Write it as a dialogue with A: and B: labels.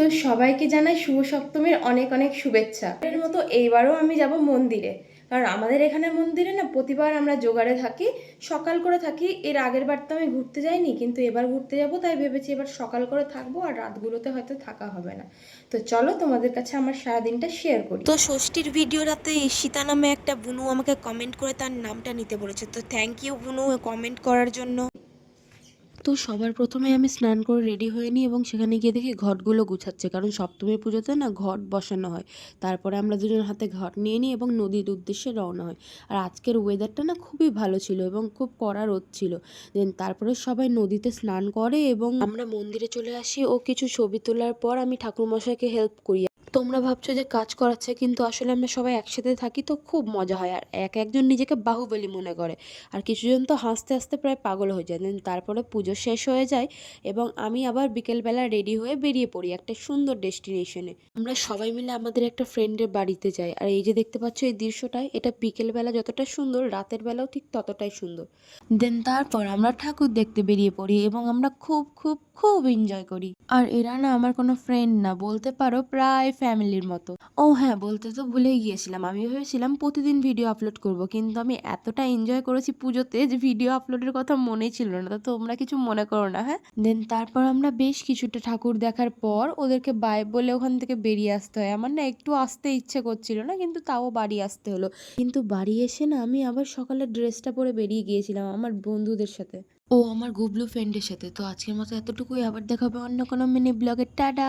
A: তো সবাইকে জানাই শুভ সপ্তমীর অনেক অনেক শুভেচ্ছা। এর মতো এইবারও আমি যাব মন্দিরে। কারণ আমাদের এখানে মন্দিরে না প্রতিবার আমরা জোগাড়ে থাকি, সকাল করে থাকি। এর আগের বার তো আমি ঘুরতে যাইনি, কিন্তু এবার ঘুরতে যাব, তাই ভেবেছি এবার সকাল করে থাকব আর রাতগুলোতে হয়তো থাকা হবে না। তো চলো তোমাদের কাছে আমার সারাদিনটা শেয়ার করি।
B: তো ষষ্ঠীর ভিডিওটাতে ঈশিতা নামে একটা বুনু আমাকে কমেন্ট করে তার নামটা নিতে বলেছে। তো থ্যাংক ইউ বুনু কমেন্ট করার জন্য। তো সবার প্রথমে আমি স্নান করে রেডি হয়ে নিই এবং সেখানে গিয়ে দেখি ঘটগুলো গুছাচ্ছে। কারণ সপ্তমী পুজোতে না ঘট বসানো হয়। তারপরে আমরা দুজন হাতে ঘট নিয়ে নিই এবং নদীর উদ্দেশ্যে রওনা হয়। আর আজকের ওয়েদারটা না খুবই ভালো ছিল এবং খুব কড়া রোদ ছিল। দেন তারপরে সবাই নদীতে স্নান করে এবং আমরা মন্দিরে চলে আসি ও কিছু ছবি তোলার পর আমি ঠাকুরমশাইকে হেল্প করি। তোমরা ভাবছ যে কাজ করাচ্ছে, কিন্তু আসলে আমরা সবাই একসাথে থাকি তো খুব মজা হয়। আর এক একজন নিজেকে বাহুবলী মনে করে। আর কিছুজন তো হাসতে হাসতে প্রায় পাগল হয়ে যায়। দেন তারপরে পুজো শেষ হয়ে যায় এবং আমি আবার বিকেলবেলা রেডি হয়ে বেরিয়ে পড়ি একটা সুন্দর ডেস্টিনেশনে আমরা সবাই মিলে আমাদের একটা ফ্রেন্ডের বাড়িতে যাই। আর এই যে দেখতে পাচ্ছ এই দৃশ্যটাই এটা বিকেলবেলা যতটা সুন্দর, রাতের বেলাও ঠিক ততটাই সুন্দর। দেন তারপর আমরা ঠাকুর দেখতে বেরিয়ে পড়ি এবং আমরা খুব খুব খুব এনজয় করি। আর এরা না আমার কোনো ফ্রেন্ড না, বলতে পারো প্রায় ফ্যামিলির মতো। ও হ্যাঁ বলতে তো ভুলেই গিয়েছিলাম। আমি ভেবেছিলাম প্রতিদিন ভিডিও আপলোড করব, কিন্তু আমি এতটা এনজয় করেছি পুজোতে যে ভিডিও আপলোডের কথা মনেই ছিল না। তো তোমরা কিছু মনে করো না হ্যাঁ? দেন তারপর আমরা বেশ কিছুটা ঠাকুর দেখার পর ওদেরকে বাই বলে ওখান থেকে বেরিয়ে আসতে হয়। আমার না একটু আসতে ইচ্ছে করছিল না, কিন্তু তাও বাড়ি আসতে হলো। কিন্তু বাড়ি এসে না আমি আবার সকালে ড্রেসটা পরে বেরিয়ে গিয়েছিলাম আমার বন্ধুদের সাথে। ও আমার গুবলু ফ্রেন্ডের সাথে। তো আজকের মতো এতটুকুই। আবার দেখাবে অন্য কোনো মিনি ব্লগের টাটা!